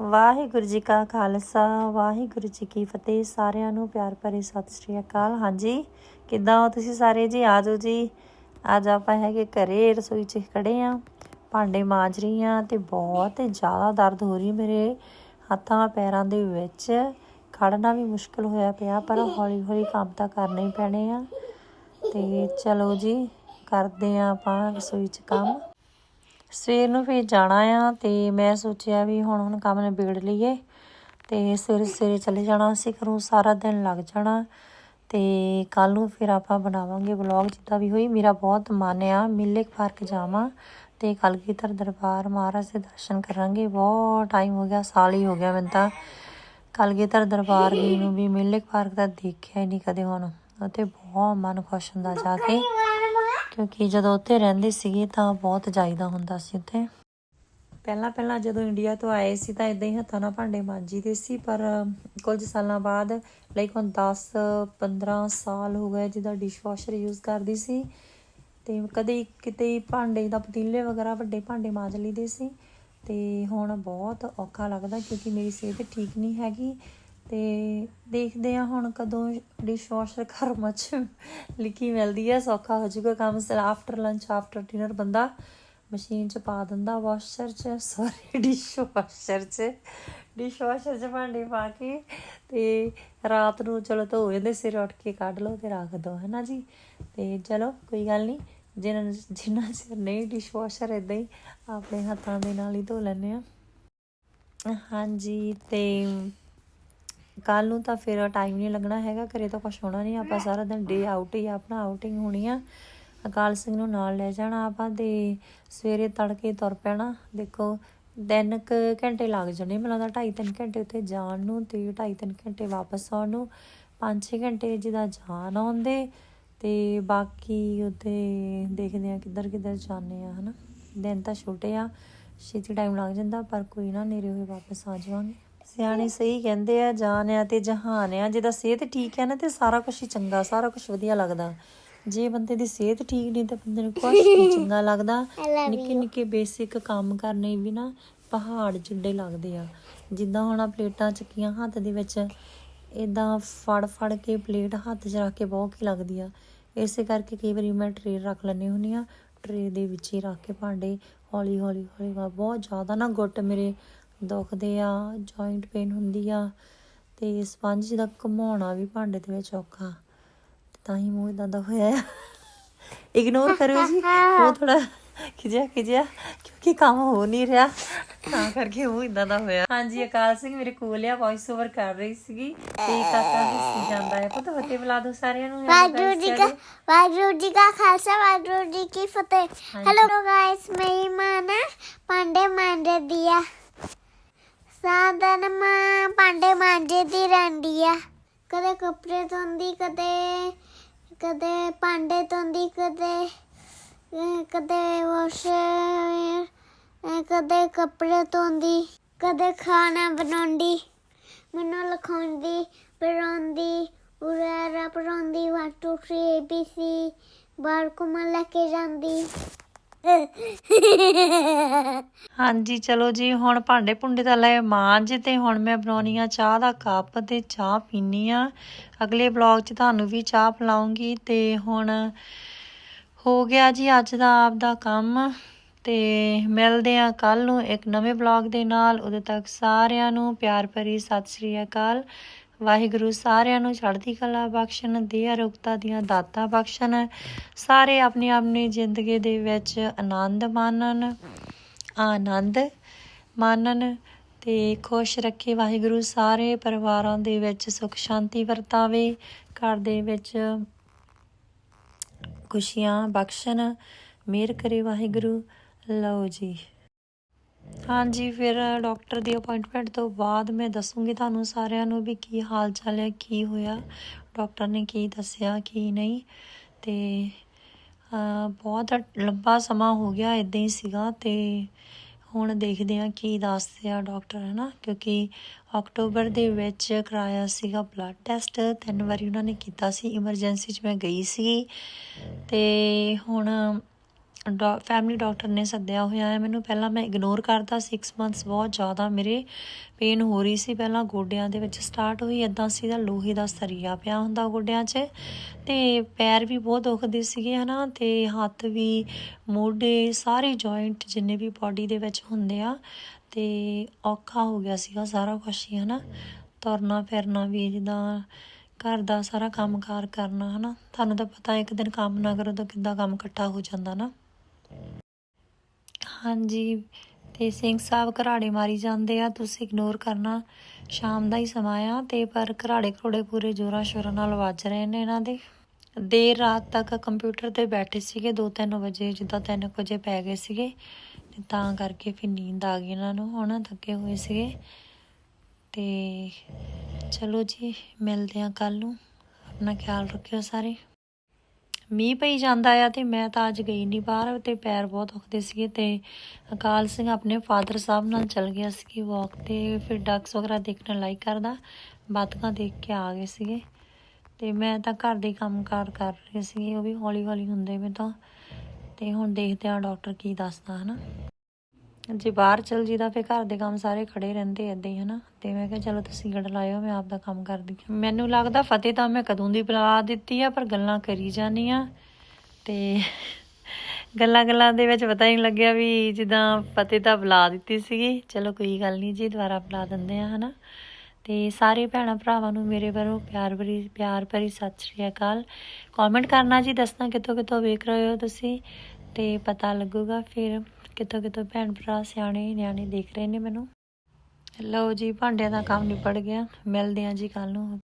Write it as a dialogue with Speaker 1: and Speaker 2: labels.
Speaker 1: ਵਾਹਿਗੁਰੂ ਜੀ ਕਾ ਖਾਲਸਾ, ਵਾਹਿਗੁਰੂ ਜੀ ਕੀ ਫਤਿਹ। ਸਾਰਿਆਂ ਨੂੰ ਪਿਆਰ ਭਰੀ ਸਤਿ ਸ੍ਰੀ ਅਕਾਲ। ਹਾਂਜੀ, ਕਿੱਦਾਂ ਹੋ ਤੁਸੀਂ ਸਾਰੇ? ਜੀ ਆ ਜਾਓ ਜੀ। ਅੱਜ ਆਪਾਂ ਹੈਗੇ ਘਰੇ ਰਸੋਈ 'ਚ ਖੜੇ ਆ ਭਾਂਡੇ ਮਾਂਜ ਰਹੀ ਆ ਤੇ ਬਹੁਤ ਜ਼ਿਆਦਾ ਦਰਦ ਹੋ ਰਹੀ ਮੇਰੇ ਹੱਥਾਂ, ਪੈਰਾਂ ਦੇ ਵਿੱਚ। ਖੜਨਾ ਵੀ ਮੁਸ਼ਕਲ ਹੋਇਆ ਪਿਆ, ਪਰ ਹੌਲੀ ਹੌਲੀ ਕੰਮ ਤਾਂ ਕਰਨੇ ਹੀ ਪੈਣੇ ਆ। ਤੇ ਚਲੋ ਜੀ, ਕਰਦੇ ਆ ਆਪਾਂ ਰਸੋਈ 'ਚ ਕੰਮ। ਸਵੇਰ ਨੂੰ ਫਿਰ ਜਾਣਾ ਆ ਤੇ ਮੈਂ ਸੋਚਿਆ ਵੀ ਹੁਣ ਹੁਣ ਕੰਮ ਨਿਬੇੜ ਲਈਏ ਤੇ ਸਵੇਰੇ ਸਵੇਰੇ ਚਲੇ ਜਾਣਾ ਅਸੀਂ ਘਰੋਂ, ਸਾਰਾ ਦਿਨ ਲੱਗ ਜਾਣਾ ਤੇ ਕੱਲ ਨੂੰ ਫਿਰ ਆਪਾਂ ਬਣਾਵਾਂਗੇ ਵਲੌਗ ਜਿੱਦਾਂ ਵੀ ਹੋਈ। ਮੇਰਾ ਬਹੁਤ ਮਨ ਆ, ਮਿਲੇ ਪਾਰਕ ਜਾਵਾਂ ਤੇ ਕਲਗੀਧਰ ਦਰਬਾਰ ਮਹਾਰਾਜ ਦੇ ਦਰਸ਼ਨ ਕਰਾਂਗੇ। ਬਹੁਤ ਟਾਈਮ ਹੋ ਗਿਆ, ਸਾਲ ਹੀ ਹੋ ਗਿਆ ਮੈਨੂੰ ਤਾਂ। ਕਲਗੀਧਰ ਦਰਬਾਰ ਗਈ ਨੂੰ ਵੀ ਮਿਲੇ ਪਾਰਕ ਦਾ ਦੇਖਿਆ ਹੀ ਨਹੀਂ ਕਦੇ ਹੁਣ। ਉੱਥੇ ਬਹੁਤ ਮਨ ਖੁਸ਼ ਹੁੰਦਾ ਜਾ ਕੇ। ਕਿਉਂਕਿ ਜਦੋਂ ਉੱਥੇ ਰਹਿੰਦੇ ਸੀਗੇ ਤਾਂ ਬਹੁਤ ਜਾਈਦਾ ਹੁੰਦਾ ਸੀ ਉੱਥੇ। ਪਹਿਲਾਂ ਪਹਿਲਾਂ ਜਦੋਂ ਇੰਡੀਆ ਤੋਂ ਆਏ ਸੀ ਤਾਂ ਇਦਾਂ ਹੀ ਹੱਥਾਂ ਨਾਲ ਭਾਂਡੇ ਮਾਂਜੀਦੇ ਸੀ, ਪਰ ਕੁਝ ਸਾਲਾਂ ਬਾਅਦ ਲਾਈਕ ਹੁਣ 10 15 ਸਾਲ ਹੋ ਗਏ ਜਿਹਦਾ ਡਿਸ਼ਵਾਸ਼ਰ ਯੂਜ਼ ਕਰਦੀ ਸੀ ਤੇ ਕਦੇ ਕਿਤੇ ਭਾਂਡੇ ਦਾ ਪਤੀਲੇ ਵਗੈਰਾ ਵੱਡੇ ਭਾਂਡੇ ਮਾਂਜ ਲਈਦੇ ਸੀ ਤੇ ਹੁਣ ਬਹੁਤ ਔਖਾ ਲੱਗਦਾ ਕਿਉਂਕਿ ਮੇਰੀ ਸਿਹਤ ਠੀਕ ਨਹੀਂ ਹੈਗੀ। ਤੇ ਦੇਖਦੇ ਆ ਹੁਣ ਕਦੋਂ ਡਿਸ਼ ਵਾਸ਼ਰ ਘਰ ਮਚ ਲਿਖੀ ਮਿਲਦੀ ਹੈ ਸੌਖਾ ਹੋ ਜਾਊਗਾ ਕੰਮ। Sir after lunch after dinner ਬੰਦਾ ਮਸ਼ੀਨ 'ਚ ਪਾ ਦਿੰਦਾ ਵਾਸ਼ਰ 'ਚ ਸੌਰੀ ਡਿਸ਼ਵਾਸ਼ਰ 'ਚ। ਡਿਸ਼ ਵਾਸ਼ਰ 'ਚ ਭਾਂਡੇ ਪਾ ਕੇ ਤੇ ਰਾਤ ਨੂੰ ਚਲੋ ਧੋ ਜਾਂਦੇ ਸਿਰ ਉੱਠ ਕੇ ਕੱਢ ਲਓ ਤੇ ਰੱਖ ਦੋ ਹੈ ਨਾ ਜੀ? ਤੇ ਚਲੋ, ਕੋਈ ਗੱਲ ਨਹੀਂ ਜਿਨ੍ਹਾਂ ਜਿਨ੍ਹਾਂ ਚਿਰ ਨਹੀਂ ਡਿਸ਼ ਵਾਸ਼ਰ ਇਦਾਂ ਹੀ ਆਪਣੇ ਹੱਥਾਂ ਦੇ ਨਾਲ ਹੀ ਧੋ ਲੈਂਦੇ ਆ ਹਾਂਜੀ, ਤੇ ਕੱਲ ਨੂੰ ਤਾਂ ਫਿਰ ਟਾਈਮ ਨਹੀਂ ਲੱਗਣਾ ਹੈਗਾ ਘਰੇ ਤਾਂ ਕੁਛ ਹੋਣਾ ਨਹੀਂ ਆਪਾਂ ਸਾਰਾ ਦਿਨ ਡੇ ਆਊਟ ਹੀ ਆ, ਆਪਣਾ ਆਊਟਿੰਗ ਹੋਣੀ ਆ। ਅਕਾਲ ਸਿੰਘ ਨੂੰ ਨਾਲ ਲੈ ਜਾਣਾ ਆਪਾਂ ਤੇ ਸਵੇਰੇ ਤੜਕੇ ਤੁਰ ਪੈਣਾ। ਦੇਖੋ ਤਿੰਨ ਕੁ ਘੰਟੇ ਲੱਗ ਜਾਣੇ ਮੈਨੂੰ ਲੱਗਦਾ ਢਾਈ ਤਿੰਨ ਘੰਟੇ ਉੱਥੇ ਜਾਣ ਨੂੰ ਤੇ ਢਾਈ ਤਿੰਨ ਘੰਟੇ ਵਾਪਸ ਆਉਣ ਨੂੰ। 5-6 ਘੰਟੇ ਜਿਹਦਾ ਜਾਣ ਆਉਂਦੇ ਤੇ ਬਾਕੀ ਉੱਥੇ ਦੇਖਦੇ ਆ ਕਿੱਧਰ ਕਿੱਧਰ ਜਾਂਦੇ ਆ ਹਨਾ। ਦਿਨ ਤਾਂ ਛੋਟੇ ਆ ਛੇਤੀ ਟਾਈਮ ਲੱਗ ਜਾਂਦਾ ਪਰ ਕੋਈ ਨਾ ਨੇਰੇ ਹੋਏ ਵਾਪਸ ਆ ਜਾਵਾਂਗੇ। ਸਿਆਣੇ ਸਹੀ ਕਹਿੰਦੇ ਆ ਜਾਨ ਆ ਤੇ ਜਹਾਨ ਆ। ਜਿਹਦਾ ਸਿਹਤ ਠੀਕ ਹੈ ਨਾ ਤੇ ਸਾਰਾ ਕੁਝ ਹੀ ਚੰਗਾ ਸਾਰਾ ਕੁਝ ਵਧੀਆ ਲੱਗਦਾ। ਜੇ ਬੰਦੇ ਦੀ ਸਿਹਤ ਠੀਕ ਨਹੀਂ ਤਾਂ ਬੰਦੇ ਨੂੰ ਕੁਝ ਨਹੀਂ ਚੰਗਾ ਲੱਗਦਾ। ਨਿੱਕੇ ਨਿੱਕੇ ਬੇਸਿਕ ਕੰਮ ਕਰਨੇ ਵੀ ਨਾ ਪਹਾੜ ਜਿੱਡੇ ਲੱਗਦੇ ਆ। ਜਿੱਦਾਂ ਹੁਣ ਆ ਪਲੇਟਾਂ ਚੱਕੀਆਂ ਹੱਥ ਦੇ ਵਿੱਚ ਇਦਾਂ ਫੜ ਫੜ ਕੇ ਪਲੇਟ ਹੱਥ 'ਚ ਰੱਖ ਕੇ ਬਹੁਤ ਕੀ ਲੱਗਦੀ ਆ। ਇਸੇ ਕਰਕੇ ਕਈ ਵਾਰੀ ਮੈਂ ਟਰੇ ਰੱਖ ਲੈਂਦੀ ਹੁੰਦੀ ਆ ਟਰੇ ਦੇ ਵਿੱਚ ਹੀ ਰੱਖ ਕੇ ਭਾਂਡੇ ਹੌਲੀ ਹੌਲੀ ਹੌਲੀ ਬਹੁਤ ਜ਼ਿਆਦਾ ਨਾ ਗੁੱਟ ਮੇਰੇ ਦੁਖਦੇ ਆ ਜੁਆਇੰਟ ਪੇਨ ਹੁੰਦੀ ਆ ਤੇ ਸਪੰਜ ਦਾ ਘੁਮਾਉਣਾ ਵੀ ਭਾਂਡੇ ਦੇ ਵਿੱਚ ਔਖਾ। ਤੇ ਹੀ ਮੂੰਹ ਇਦਾਂ ਦਾ ਹੋਇਆ ਇਗਨੋਰ ਕਰਿਓ ਜੀ। ਉਹ ਥੋੜਾ ਖਿਜਿਆ ਖਿਜਿਆ ਕਿਉਂਕਿ ਕੰਮ ਹੋ ਨਹੀਂ ਰਿਹਾ। ਤਾਂ ਕਰਕੇ ਮੂੰਹ ਇਦਾਂ ਦਾ ਹੋਇਆ। ਹਾਂਜੀ ਅਕਾਲ ਸਿੰਘ ਮੇਰੇ ਕੋਲ ਆ ਵੌਇਸ ਓਵਰ ਕਰ ਰਹੀ ਸੀਗੀ। ਤੇ ਕਾਕਾ ਹੱਸੀ ਜਾਂਦਾ ਹੈ ਪੁੱਤ ਫਤਿਹ ਬੁਲਾ ਦੋ ਸਾਰਿਆਂ ਨੂੰ
Speaker 2: ਵਾਹਿਗੁਰੂ ਜੀ ਕਾ ਵਾਹਿਗੁਰੂ ਜੀ ਕਾ ਖਾਲਸਾ ਵਾਹਿਗੁਰੂ ਜੀ ਕੀ ਫਤਿਹ। ਹੈਲੋ ਗਾਇਸ ਮਾਂ ਨਾ ਭਾਂਡੇ ਮਾਂਜਦੀ ਆ ਸਾਧਨ ਮਾਂ ਭਾਂਡੇ ਮਾਂਜਦੀ ਰਹਿੰਦੀ ਆ। ਕਦੇ ਕੱਪੜੇ ਧੋਂਦੀ, ਕਦੇ ਕਦੇ ਭਾਂਡੇ ਧੋਂਦੀ, ਕਦੇ ਕਦੇ ਵਾਸ਼ ਕਦੇ ਕੱਪੜੇ ਧੋਂਦੀ, ਕਦੇ ਖਾਣਾ ਬਣਾਉਂਦੀ, ਮੈਨੂੰ ਲਿਖਾਉਂਦੀ ਪੜਾਉਂਦੀ ਉਰਾਰਾ ਪੜਾਉਂਦੀ 1 2 3 ABC ਬਾਹਰ ਘੁੰਮਣ ਲੈ ਕੇ ਜਾਂਦੀ।
Speaker 1: ਹਾਂਜੀ, ਚਲੋ ਜੀ, ਹੁਣ ਭਾਂਡੇ ਭੁੰਡੇ ਤਾਂ ਲੈ ਮਾਂਜ ਤੇ ਹੁਣ ਮੈਂ ਬਣਾਉਣੀ ਆ ਚਾਹ ਦਾ ਕੱਪ ਤੇ ਚਾਹ ਪੀਣੀ ਆ। ਅਗਲੇ ਬਲੌਗ 'ਚ ਤੁਹਾਨੂੰ ਵੀ ਚਾਹ ਪਿਲਾਉਂਗੀ ਤੇ ਹੁਣ ਹੋ ਗਿਆ ਜੀ ਅੱਜ ਦਾ ਆਪ ਦਾ ਕੰਮ ਤੇ ਮਿਲਦੇ ਆ ਕੱਲ ਨੂੰ ਇੱਕ ਨਵੇਂ ਬਲੌਗ ਦੇ ਨਾਲ। ਉਦੋਂ ਤੱਕ ਸਾਰਿਆਂ ਨੂੰ ਪਿਆਰ ਭਰੀ ਸਤਿ ਸ੍ਰੀ ਅਕਾਲ। ਵਾਹਿਗੁਰੂ ਸਾਰਿਆਂ ਨੂੰ ਚੜ੍ਹਦੀ ਕਲਾ ਬਖਸ਼ਣ ਦੇ ਅਰੋਗਤਾ ਦੀਆਂ ਦਾਤਾਂ ਬਖਸ਼ਣ, ਸਾਰੇ ਆਪਣੀ ਆਪਣੀ ਜ਼ਿੰਦਗੀ ਦੇ ਵਿੱਚ ਆਨੰਦ ਮਾਣਨ ਆਨੰਦ ਮਾਣਨ ਤੇ ਖੁਸ਼ ਰੱਖੇ ਵਾਹਿਗੁਰੂ ਸਾਰੇ ਪਰਿਵਾਰਾਂ ਦੇ ਵਿੱਚ ਸੁਖ ਸ਼ਾਂਤੀ ਵਰਤਾਵੇ, ਘਰ ਦੇ ਵਿੱਚ ਖੁਸ਼ੀਆਂ ਬਖਸ਼ਣ, ਮਿਹਰ ਕਰੇ ਵਾਹਿਗੁਰੂ। ਲਓ ਜੀ। ਹਾਂਜੀ, ਫਿਰ ਡਾਕਟਰ ਦੀ ਅਪਾਇੰਟਮੈਂਟ ਤੋਂ ਬਾਅਦ ਮੈਂ ਦੱਸੂਗੀ ਤੁਹਾਨੂੰ ਸਾਰਿਆਂ ਨੂੰ ਵੀ ਕੀ ਹਾਲ ਚਾਲ ਹੈ, ਕੀ ਹੋਇਆ। ਡਾਕਟਰ ਨੇ ਕੀ ਦੱਸਿਆ, ਕੀ ਨਹੀਂ। ਤੇ ਬਹੁਤ ਲੰਬਾ ਸਮਾਂ ਹੋ ਗਿਆ ਇਦਾਂ ਹੀ ਸੀਗਾ ਤੇ ਹੁਣ ਦੇਖਦੇ ਹਾਂ ਕੀ ਦੱਸਦੇ ਆ ਡਾਕਟਰ, ਹੈ ਨਾ। ਕਿਉਂਕਿ ਅਕਤੂਬਰ ਦੇ ਵਿੱਚ ਕਰਾਇਆ ਸੀਗਾ ਬਲੱਡ ਟੈਸਟ ਤਿੰਨ ਵਾਰੀ ਉਹਨਾਂ ਨੇ ਕੀਤਾ ਸੀ। ਇਮਰਜੈਂਸੀ 'ਚ ਮੈਂ ਗਈ ਸੀ ਤੇ ਹੁਣ ਫੈਮਿਲੀ ਡਾਕਟਰ ਨੇ ਸੱਦਿਆ ਹੋਇਆ ਹੈ। ਮੈਨੂੰ ਪਹਿਲਾਂ ਮੈਂ ਇਗਨੋਰ ਕਰਦਾ 6 ਮੰਥਸ ਬਹੁਤ ਜ਼ਿਆਦਾ ਮੇਰੇ ਪੇਨ ਹੋ ਰਹੀ ਸੀ। ਪਹਿਲਾਂ ਗੋਡਿਆਂ ਦੇ ਵਿੱਚ ਸਟਾਰਟ ਹੋਈ। ਇਦਾਂ ਸੀ ਦਾ ਲੋਹੇ ਦਾ ਸਰੀਆ ਪਿਆ ਹੁੰਦਾ ਗੋਡਿਆਂ 'ਚ। ਤੇ ਪੈਰ ਵੀ ਬਹੁਤ ਦੁਖਦੇ ਸੀਗੇ, ਹਨਾ। ਤੇ ਹੱਥ ਵੀ, ਮੋਢੇ, ਸਾਰੇ ਜੁਆਇੰਟ ਜਿੰਨੇ ਵੀ ਬਾਡੀ ਦੇ ਵਿੱਚ ਹੁੰਦੇ ਆ। ਤੇ ਔਖਾ ਹੋ ਗਿਆ ਸੀਗਾ ਸਾਰਾ ਕੁਛ ਹੀ, ਹਨਾ। ਤੁਰਨਾ ਫਿਰਨਾ ਵੀ ਜਿੱਦਾਂ ਘਰ ਦਾ ਸਾਰਾ ਕੰਮਕਾਰ ਕਰਨਾ, ਹਨਾ। ਤੁਹਾਨੂੰ ਤਾਂ ਪਤਾ ਇੱਕ ਦਿਨ ਕੰਮ ਨਾ ਕਰੋ ਤਾਂ ਕਿੱਦਾਂ ਕੰਮ ਇਕੱਠਾ ਹੋ ਜਾਂਦਾ, ਨਾ। ਹਾਂਜੀ, ਤੇ ਸਿੰਘ ਸਾਹਿਬ ਘਰਾੜੇ ਮਾਰੀ ਜਾਂਦੇ ਆ, ਤੁਸੀਂ ਇਗਨੋਰ ਕਰਨਾ। ਸ਼ਾਮ ਦਾ ਹੀ ਸਮਾਂ ਆ, ਤੇ ਪਰ ਘਰਾੜੇ ਘਰੋੜੇ ਪੂਰੇ ਜ਼ੋਰਾਂ ਸ਼ੋਰਾਂ ਨਾਲ ਵੱਜ ਰਹੇ ਨੇ ਇਹਨਾਂ ਦੇ। ਦੇਰ ਰਾਤ ਤੱਕ ਕੰਪਿਊਟਰ ਤੇ ਬੈਠੇ ਸੀਗੇ 2-3 ਵਜੇ, ਜਿੱਦਾਂ 3 ਵਜੇ ਪੈ ਗਏ ਸੀਗੇ। ਤੇ ਤਾਂ ਕਰਕੇ ਫਿਰ ਨੀਂਦ ਆ ਗਈ ਇਹਨਾਂ ਨੂੰ ਹੁਣ ਥੱਕੇ ਹੋਏ ਸੀਗੇ। ਤੇ ਚਲੋ ਜੀ, ਮਿਲਦੇ ਆ ਕੱਲ ਨੂੰ। ਆਪਣਾ ਖਿਆਲ ਰੱਖਿਓ ਸਾਰੇ। ਮੀਂਹ ਪਈ ਜਾਂਦਾ ਆ ਤੇ ਮੈਂ ਤਾਂ ਅੱਜ ਗਈ ਨਹੀਂ ਬਾਹਰ ਤੇ ਪੈਰ ਬਹੁਤ ਦੁਖਦੇ ਸੀਗੇ ਤੇ ਅਕਾਲ ਸਿੰਘ ਆਪਣੇ ਫਾਦਰ ਸਾਹਿਬ ਨਾਲ ਚਲ ਗਿਆ ਸੀ ਵਾਕ ਤੇ, ਫਿਰ ਡਕਸ ਵਗੈਰਾ ਦੇਖਣ ਲਾਈਕ ਕਰਦਾ ਬਾਤਕਾਂ ਦੇਖ ਕੇ ਆ ਗਏ ਸੀਗੇ। ਤੇ ਮੈਂ ਤਾਂ ਘਰ ਦੇ ਕੰਮਕਾਰ ਕਰ ਰਹੀ ਸੀ ਉਹ ਵੀ ਹੌਲੀ ਹੌਲੀ ਹੁੰਦੇ ਮੈਂ ਤਾਂ। ਤੇ ਹੁਣ ਦੇਖਦੇ ਆ ਡਾਕਟਰ ਕੀ ਦੱਸਦਾ, ਹਨਾ? ਜੇ ਬਾਹਰ ਚਲ ਜੀਦਾ ਫੇ ਘਰ ਦੇ ਕੰਮ ਸਾਰੇ ਖੜੇ ਰਹਿੰਦੇ ਏਦਾਂ ਹੀ, ਹਨਾ? ਤੇ ਮੈਂ ਕਿਹਾ, ਚਲੋ, ਤੁਸੀਂ ਗੜ ਲਾਇਓ, ਮੈਂ ਆਪ ਦਾ ਕੰਮ ਕਰਦੀ ਹਾਂ। ਮੈਨੂੰ ਲੱਗਦਾ ਫਤਿਹ ਤਾਂ ਮੈਂ ਕਦੋਂ ਦੀ ਬੁਲਾ ਦਿੱਤੀ ਆ, ਪਰ ਗੱਲਾਂ ਕਰੀ ਜਾਨੀ ਆ। ਤੇ ਗੱਲਾਂ ਗੱਲਾਂ ਦੇ ਵਿੱਚ ਪਤਾ ਹੀ ਨਹੀਂ ਲੱਗਿਆ ਵੀ ਜਿੱਦਾਂ ਫਤਿਹ ਤਾਂ ਬੁਲਾ ਦਿੱਤੀ ਸੀਗੀ। ਚਲੋ, ਕੋਈ ਗੱਲ ਨਹੀਂ ਜੀ, ਦੁਬਾਰਾ ਬੁਲਾ ਦਿੰਦੇ ਆ, ਹਨਾ? ਤੇ ਸਾਰੇ ਭੈਣਾਂ ਭਰਾਵਾਂ ਨੂੰ ਮੇਰੇ ਵੱਲੋਂ ਪਿਆਰ ਭਰੀ ਪਿਆਰ ਭਰੀ ਸਤਿ ਸ਼੍ਰੀ ਅਕਾਲ। ਕਮੈਂਟ ਕਰਨਾ ਜੀ, ਦੱਸਣਾ ਕਿੱਥੋਂ ਕਿੱਥੋਂ ਵੇਖ ਰਹੇ ਹੋ ਤੁਸੀਂ? ਤੇ ਪਤਾ ਲੱਗੂਗਾ, ਫਿਰ ਕਿਤੋਂ ਕਿਤੋਂ ਭੈਣ ਭਰਾ, ਸਿਆਣੇ, ਨਿਆਣੇ ਦੇਖ ਰਹੇ ਨੇ ਮੈਨੂੰ। ਲਓ ਜੀ, ਭਾਂਡਿਆਂ ਦਾ ਕੰਮ ਨਿਪੜ ਗਿਆ। ਮਿਲਦੇ ਹਾਂ ਜੀ ਕੱਲ ਨੂੰ।